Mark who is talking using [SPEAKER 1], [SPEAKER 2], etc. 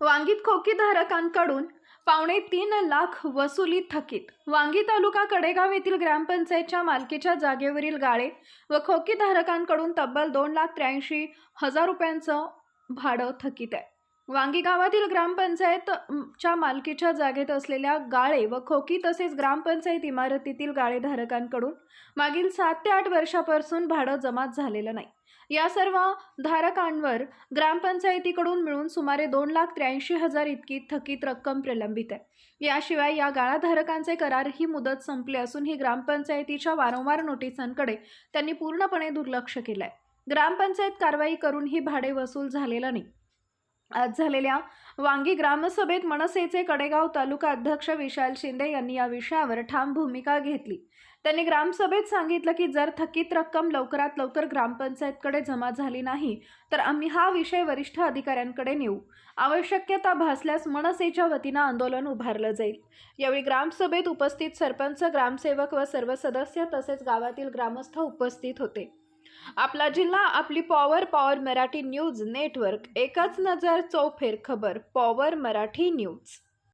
[SPEAKER 1] वांगीत खोकीधारकांकडून पावणे तीन लाख वसुली थकीत. वांगी तालुका कडेगाव येथील ग्रामपंचायतच्या मालकीच्या जागेवरील गाळे व खोकीधारकांकडून तब्बल दोन लाख त्र्याऐंशी हजार रुपयांचं भाडं थकीत आहे. वांगी गावातील ग्रामपंचायत च्या मालकीच्या जागेत असलेल्या गाळे व खोकी तसेच ग्रामपंचायत इमारतीतील गाळेधारकांकडून मागील सात ते आठ वर्षापासून भाडं जमा झालेलं नाही. या सर्व धारकांवर ग्रामपंचायतीकडून मिळून सुमारे दोन लाख त्र्याऐंशी हजार इतकी थकीत रक्कम प्रलंबित आहे. याशिवाय या गाळाधारकांचे करारही मुदत संपले असून ही ग्रामपंचायतीच्या वारंवार नोटिसांकडे त्यांनी पूर्णपणे दुर्लक्ष केलं आहे ग्रामपंचायत कारवाई करून ही भाडे वसूल झालेलं नाही. आज झालेल्या वांगी ग्रामसभेत मनसेचे कडेगाव तालुका अध्यक्ष विशाल शिंदे यांनी या विषयावर ठाम भूमिका घेतली. त्यांनी ग्रामसभेत सांगितलं की जर थकीत रक्कम लवकरात लवकर ग्रामपंचायतकडे जमा झाली नाही तर आम्ही हा विषय वरिष्ठ अधिकाऱ्यांकडे नेऊ. आवश्यकता भासल्यास मनसेच्या वतीनं आंदोलन उभारलं जाईल. यावेळी ग्रामसभेत उपस्थित सरपंच ग्रामसेवक व सर्व सदस्य तसेच गावातील ग्रामस्थ उपस्थित होते. आपला जिल्हा आपली power power Marathi news network एकच नजर चौफेर खबर पॉवर मराठी न्यूज